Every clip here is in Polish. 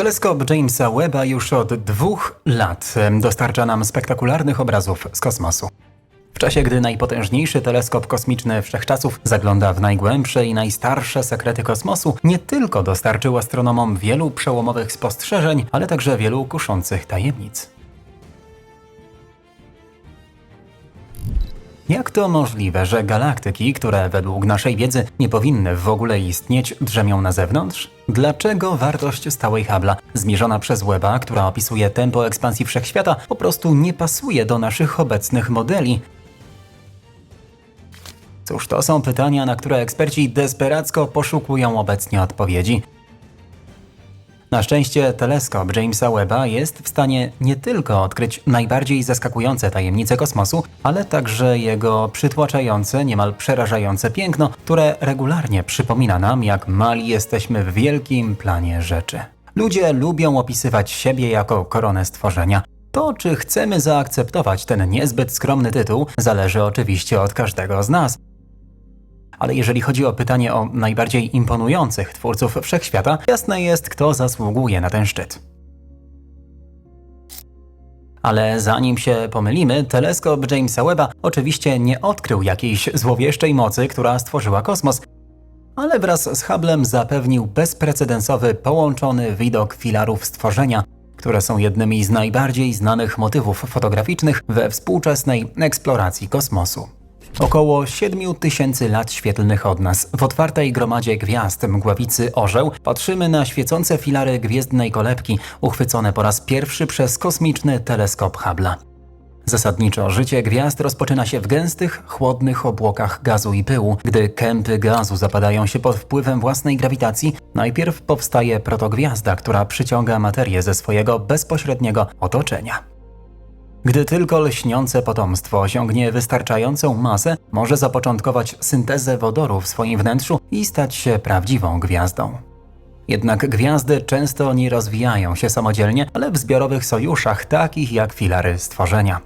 Teleskop Jamesa Webba już od dwóch lat dostarcza nam spektakularnych obrazów z kosmosu. W czasie, gdy najpotężniejszy teleskop kosmiczny wszechczasów zagląda w najgłębsze i najstarsze sekrety kosmosu, nie tylko dostarczył astronomom wielu przełomowych spostrzeżeń, ale także wielu kuszących tajemnic. Jak to możliwe, że galaktyki, które według naszej wiedzy nie powinny w ogóle istnieć, drzemią na zewnątrz? Dlaczego wartość stałej Hubble'a, zmierzona przez Webba, która opisuje tempo ekspansji wszechświata, po prostu nie pasuje do naszych obecnych modeli? Cóż, to są pytania, na które eksperci desperacko poszukują obecnie odpowiedzi. Na szczęście teleskop Jamesa Webba jest w stanie nie tylko odkryć najbardziej zaskakujące tajemnice kosmosu, ale także jego przytłaczające, niemal przerażające piękno, które regularnie przypomina nam, jak mali jesteśmy w wielkim planie rzeczy. Ludzie lubią opisywać siebie jako koronę stworzenia. To, czy chcemy zaakceptować ten niezbyt skromny tytuł, zależy oczywiście od każdego z nas ale jeżeli chodzi o pytanie o najbardziej imponujących twórców wszechświata, jasne jest, kto zasługuje na ten szczyt. Ale zanim się pomylimy, teleskop Jamesa Webba oczywiście nie odkrył jakiejś złowieszczej mocy, która stworzyła kosmos, ale wraz z Hubble'em zapewnił bezprecedensowy połączony widok filarów stworzenia, które są jednymi z najbardziej znanych motywów fotograficznych we współczesnej eksploracji kosmosu. Około 7 tysięcy lat świetlnych od nas, w otwartej gromadzie gwiazd mgławicy Orzeł, patrzymy na świecące filary gwiezdnej kolebki, uchwycone po raz pierwszy przez kosmiczny teleskop Hubble'a. Zasadniczo życie gwiazd rozpoczyna się w gęstych, chłodnych obłokach gazu i pyłu. Gdy kępy gazu zapadają się pod wpływem własnej grawitacji, najpierw powstaje protogwiazda, która przyciąga materię ze swojego bezpośredniego otoczenia. Gdy tylko lśniące potomstwo osiągnie wystarczającą masę, może zapoczątkować syntezę wodoru w swoim wnętrzu i stać się prawdziwą gwiazdą. Jednak gwiazdy często nie rozwijają się samodzielnie, ale w zbiorowych sojuszach, takich jak filary stworzenia.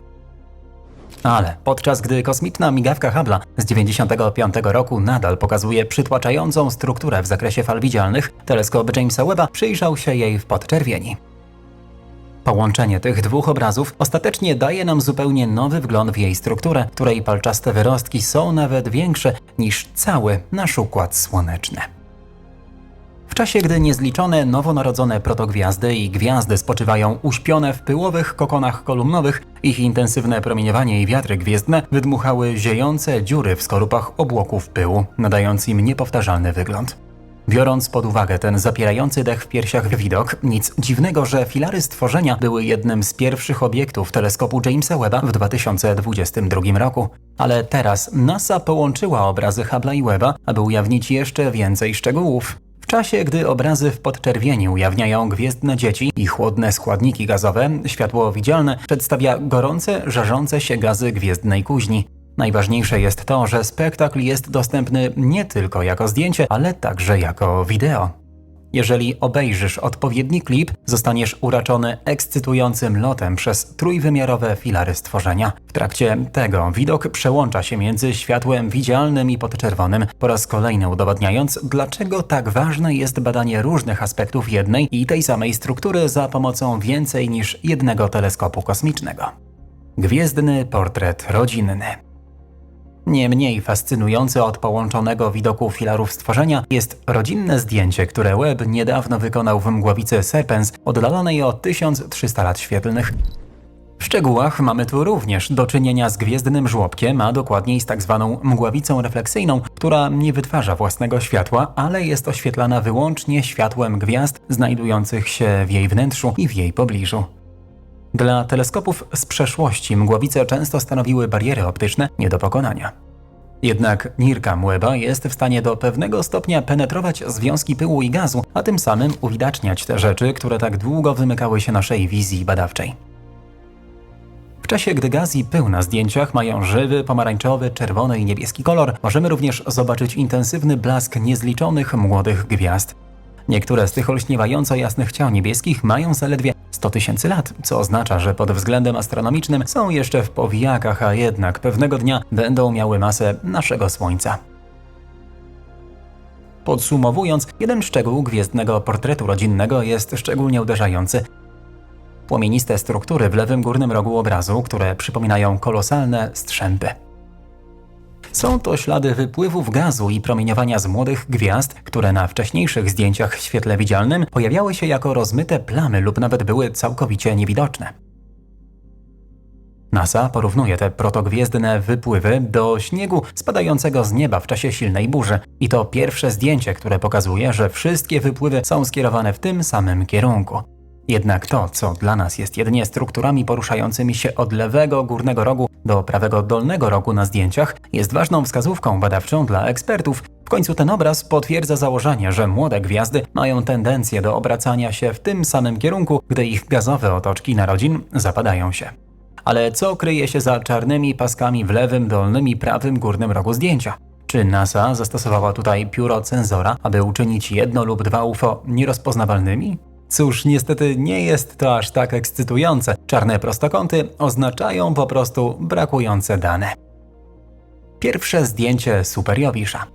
Ale podczas gdy kosmiczna migawka Hubble'a z 95 roku nadal pokazuje przytłaczającą strukturę w zakresie fal widzialnych, teleskop Jamesa Webba przyjrzał się jej w podczerwieni. Połączenie tych dwóch obrazów ostatecznie daje nam zupełnie nowy wgląd w jej strukturę, której palczaste wyrostki są nawet większe niż cały nasz układ słoneczny. W czasie, gdy niezliczone nowonarodzone protogwiazdy i gwiazdy spoczywają uśpione w pyłowych kokonach kolumnowych, ich intensywne promieniowanie i wiatry gwiezdne wydmuchały ziejące dziury w skorupach obłoków pyłu, nadając im niepowtarzalny wygląd. Biorąc pod uwagę ten zapierający dech w piersiach widok, nic dziwnego, że filary stworzenia były jednym z pierwszych obiektów teleskopu Jamesa Webba w 2022 roku. Ale teraz NASA połączyła obrazy Hubble'a i Webba, aby ujawnić jeszcze więcej szczegółów. W czasie, gdy obrazy w podczerwieni ujawniają gwiezdne dzieci i chłodne składniki gazowe, światło widzialne przedstawia gorące, żarzące się gazy gwiezdnej kuźni. Najważniejsze jest to, że spektakl jest dostępny nie tylko jako zdjęcie, ale także jako wideo. Jeżeli obejrzysz odpowiedni klip, zostaniesz uraczony ekscytującym lotem przez trójwymiarowe filary stworzenia. W trakcie tego widok przełącza się między światłem widzialnym i podczerwonym, po raz kolejny udowadniając, dlaczego tak ważne jest badanie różnych aspektów jednej i tej samej struktury za pomocą więcej niż jednego teleskopu kosmicznego. Gwiezdny portret rodzinny. Nie mniej fascynujące od połączonego widoku filarów stworzenia jest rodzinne zdjęcie, które Webb niedawno wykonał w mgławicy Serpens oddalonej o 1300 lat świetlnych. W szczegółach mamy tu również do czynienia z gwiezdnym żłobkiem, a dokładniej z tak zwaną mgławicą refleksyjną, która nie wytwarza własnego światła, ale jest oświetlana wyłącznie światłem gwiazd znajdujących się w jej wnętrzu i w jej pobliżu. Dla teleskopów z przeszłości mgławice często stanowiły bariery optyczne nie do pokonania. Jednak NIRCam Webba jest w stanie do pewnego stopnia penetrować związki pyłu i gazu, a tym samym uwidaczniać te rzeczy, które tak długo wymykały się naszej wizji badawczej. W czasie, gdy gaz i pył na zdjęciach mają żywy, pomarańczowy, czerwony i niebieski kolor, możemy również zobaczyć intensywny blask niezliczonych młodych gwiazd. Niektóre z tych olśniewająco jasnych ciał niebieskich mają zaledwie 100 tysięcy lat, co oznacza, że pod względem astronomicznym są jeszcze w powijakach, a jednak pewnego dnia będą miały masę naszego Słońca. Podsumowując, jeden szczegół gwiezdnego portretu rodzinnego jest szczególnie uderzający. Płomieniste struktury w lewym górnym rogu obrazu, które przypominają kolosalne strzępy. Są to ślady wypływów gazu i promieniowania z młodych gwiazd, które na wcześniejszych zdjęciach w świetle widzialnym pojawiały się jako rozmyte plamy lub nawet były całkowicie niewidoczne. NASA porównuje te protogwiezdne wypływy do śniegu spadającego z nieba w czasie silnej burzy. I to pierwsze zdjęcie, które pokazuje, że wszystkie wypływy są skierowane w tym samym kierunku. Jednak to, co dla nas jest jedynie strukturami poruszającymi się od lewego górnego rogu do prawego dolnego rogu na zdjęciach, jest ważną wskazówką badawczą dla ekspertów. W końcu ten obraz potwierdza założenie, że młode gwiazdy mają tendencję do obracania się w tym samym kierunku, gdy ich gazowe otoczki narodzin zapadają się. Ale co kryje się za czarnymi paskami w lewym, dolnym i prawym górnym rogu zdjęcia? Czy NASA zastosowała tutaj pióro cenzora, aby uczynić jedno lub dwa UFO nierozpoznawalnymi? Cóż, niestety nie jest to aż tak ekscytujące. Czarne prostokąty oznaczają po prostu brakujące dane. Pierwsze zdjęcie Superjowisza.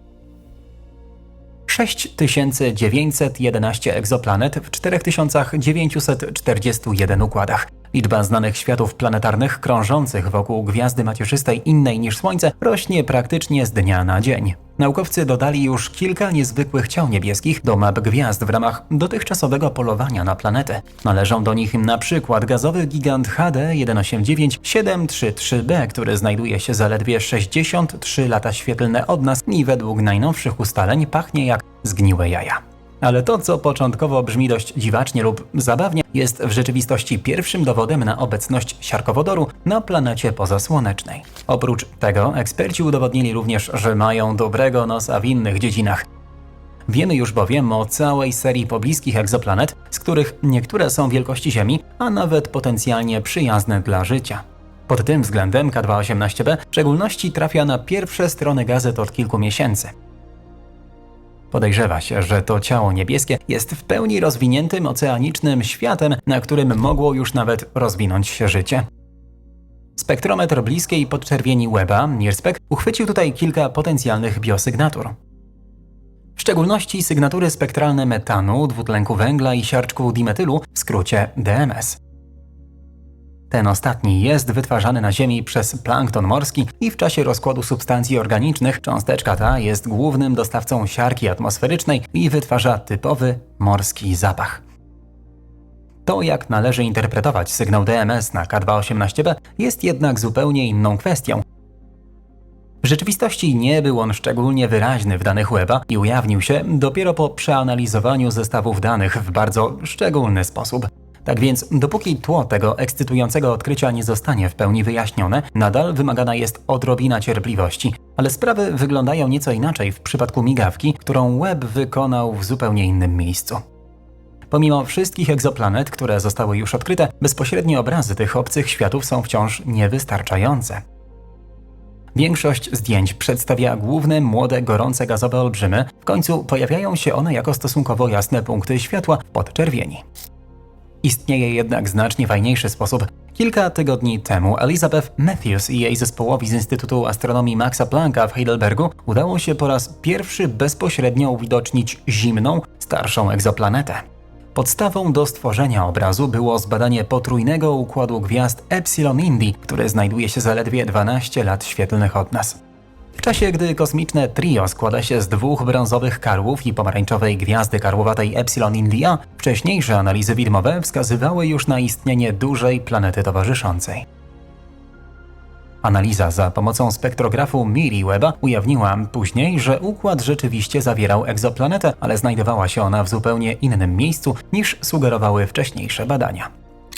6911 egzoplanet w 4941 układach. Liczba znanych światów planetarnych krążących wokół gwiazdy macierzystej innej niż Słońce rośnie praktycznie z dnia na dzień. Naukowcy dodali już kilka niezwykłych ciał niebieskich do map gwiazd w ramach dotychczasowego polowania na planetę. Należą do nich na przykład gazowy gigant HD 189-733b, który znajduje się zaledwie 63 lata świetlne od nas i według najnowszych ustaleń pachnie jak zgniłe jaja. Ale to, co początkowo brzmi dość dziwacznie lub zabawnie, jest w rzeczywistości pierwszym dowodem na obecność siarkowodoru na planecie pozasłonecznej. Oprócz tego eksperci udowodnili również, że mają dobrego nosa w innych dziedzinach. Wiemy już bowiem o całej serii pobliskich egzoplanet, z których niektóre są wielkości Ziemi, a nawet potencjalnie przyjazne dla życia. Pod tym względem K218b w szczególności trafia na pierwsze strony gazet od kilku miesięcy. Podejrzewa się, że to ciało niebieskie jest w pełni rozwiniętym oceanicznym światem, na którym mogło już nawet rozwinąć się życie. Spektrometr bliskiej podczerwieni Weba, NIRSPEC, uchwycił tutaj kilka potencjalnych biosygnatur. W szczególności sygnatury spektralne metanu, dwutlenku węgla i siarczku dimetylu, w skrócie DMS. Ten ostatni jest wytwarzany na Ziemi przez plankton morski i w czasie rozkładu substancji organicznych cząsteczka ta jest głównym dostawcą siarki atmosferycznej i wytwarza typowy morski zapach. To, jak należy interpretować sygnał DMS na K218b, jest jednak zupełnie inną kwestią. W rzeczywistości nie był on szczególnie wyraźny w danych Weba i ujawnił się dopiero po przeanalizowaniu zestawów danych w bardzo szczególny sposób. Tak więc, dopóki tło tego ekscytującego odkrycia nie zostanie w pełni wyjaśnione, nadal wymagana jest odrobina cierpliwości. Ale sprawy wyglądają nieco inaczej w przypadku migawki, którą Webb wykonał w zupełnie innym miejscu. Pomimo wszystkich egzoplanet, które zostały już odkryte, bezpośrednie obrazy tych obcych światów są wciąż niewystarczające. Większość zdjęć przedstawia główne, młode, gorące gazowe olbrzymy, w końcu pojawiają się one jako stosunkowo jasne punkty światła w podczerwieni. Istnieje jednak znacznie fajniejszy sposób. Kilka tygodni temu Elizabeth Matthews i jej zespołowi z Instytutu Astronomii Maxa Plancka w Heidelbergu udało się po raz pierwszy bezpośrednio uwidocznić zimną, starszą egzoplanetę. Podstawą do stworzenia obrazu było zbadanie potrójnego układu gwiazd Epsilon Indi, który znajduje się zaledwie 12 lat świetlnych od nas. W czasie, gdy kosmiczne trio składa się z dwóch brązowych karłów i pomarańczowej gwiazdy karłowatej Epsilon India, wcześniejsze analizy widmowe wskazywały już na istnienie dużej planety towarzyszącej. Analiza za pomocą spektrografu Miriweba ujawniła później, że układ rzeczywiście zawierał egzoplanetę, ale znajdowała się ona w zupełnie innym miejscu niż sugerowały wcześniejsze badania.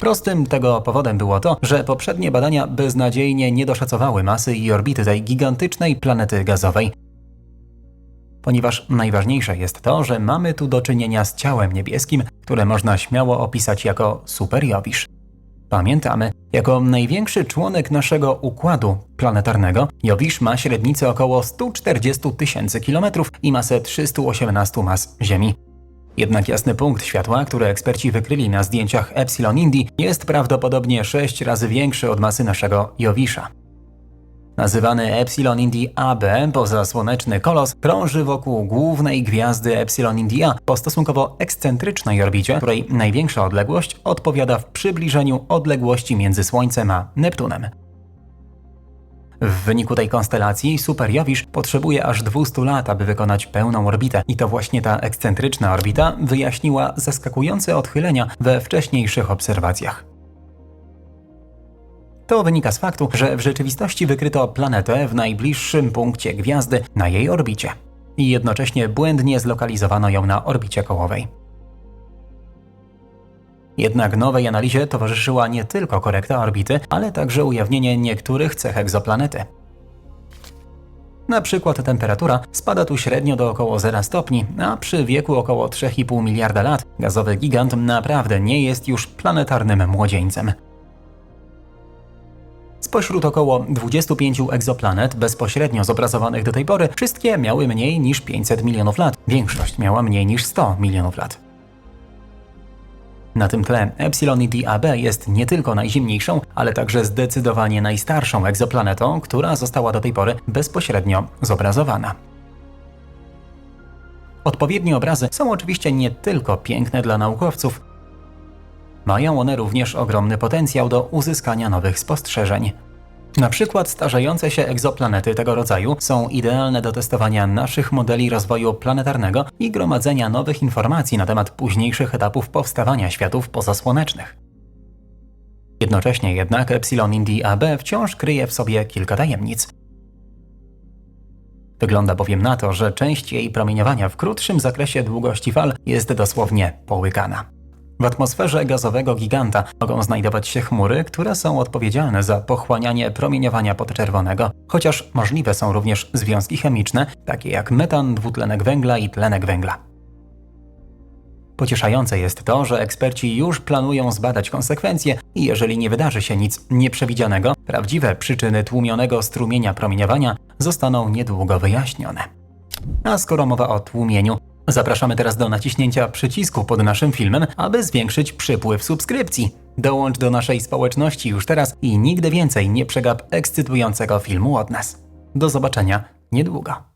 Prostym tego powodem było to, że poprzednie badania beznadziejnie nie doszacowały masy i orbity tej gigantycznej planety gazowej. Ponieważ najważniejsze jest to, że mamy tu do czynienia z ciałem niebieskim, które można śmiało opisać jako superjowisz. Pamiętamy, jako największy członek naszego układu planetarnego, Jowisz ma średnicę około 140 tysięcy kilometrów i masę 318 mas Ziemi. Jednak jasny punkt światła, który eksperci wykryli na zdjęciach Epsilon Indi, jest prawdopodobnie 6 razy większy od masy naszego Jowisza. Nazywany Epsilon Indi AB, pozasłoneczny kolos, krąży wokół głównej gwiazdy Epsilon Indi A po stosunkowo ekscentrycznej orbicie, której największa odległość odpowiada w przybliżeniu odległości między Słońcem a Neptunem. W wyniku tej konstelacji Super Jowisz potrzebuje aż 200 lat, aby wykonać pełną orbitę i to właśnie ta ekscentryczna orbita wyjaśniła zaskakujące odchylenia we wcześniejszych obserwacjach. To wynika z faktu, że w rzeczywistości wykryto planetę w najbliższym punkcie gwiazdy na jej orbicie i jednocześnie błędnie zlokalizowano ją na orbicie kołowej. Jednak nowej analizie towarzyszyła nie tylko korekta orbity, ale także ujawnienie niektórych cech egzoplanety. Na przykład temperatura spada tu średnio do około 0 stopni, a przy wieku około 3,5 miliarda lat gazowy gigant naprawdę nie jest już planetarnym młodzieńcem. Spośród około 25 egzoplanet bezpośrednio zobrazowanych do tej pory, wszystkie miały mniej niż 500 milionów lat. Większość miała mniej niż 100 milionów lat. Na tym tle Epsilon AB jest nie tylko najzimniejszą, ale także zdecydowanie najstarszą egzoplanetą, która została do tej pory bezpośrednio zobrazowana. Odpowiednie obrazy są oczywiście nie tylko piękne dla naukowców, mają one również ogromny potencjał do uzyskania nowych spostrzeżeń. Na przykład starzejące się egzoplanety tego rodzaju są idealne do testowania naszych modeli rozwoju planetarnego i gromadzenia nowych informacji na temat późniejszych etapów powstawania światów pozasłonecznych. Jednocześnie jednak Epsilon Indi AB wciąż kryje w sobie kilka tajemnic. Wygląda bowiem na to, że część jej promieniowania w krótszym zakresie długości fal jest dosłownie połykana. W atmosferze gazowego giganta mogą znajdować się chmury, które są odpowiedzialne za pochłanianie promieniowania podczerwonego, chociaż możliwe są również związki chemiczne, takie jak metan, dwutlenek węgla i tlenek węgla. Pocieszające jest to, że eksperci już planują zbadać konsekwencje i jeżeli nie wydarzy się nic nieprzewidzianego, prawdziwe przyczyny tłumionego strumienia promieniowania zostaną niedługo wyjaśnione. A skoro mowa o tłumieniu, Zapraszamy teraz do naciśnięcia przycisku pod naszym filmem, aby zwiększyć przypływ subskrypcji. Dołącz do naszej społeczności już teraz i nigdy więcej nie przegap ekscytującego filmu od nas. Do zobaczenia niedługo.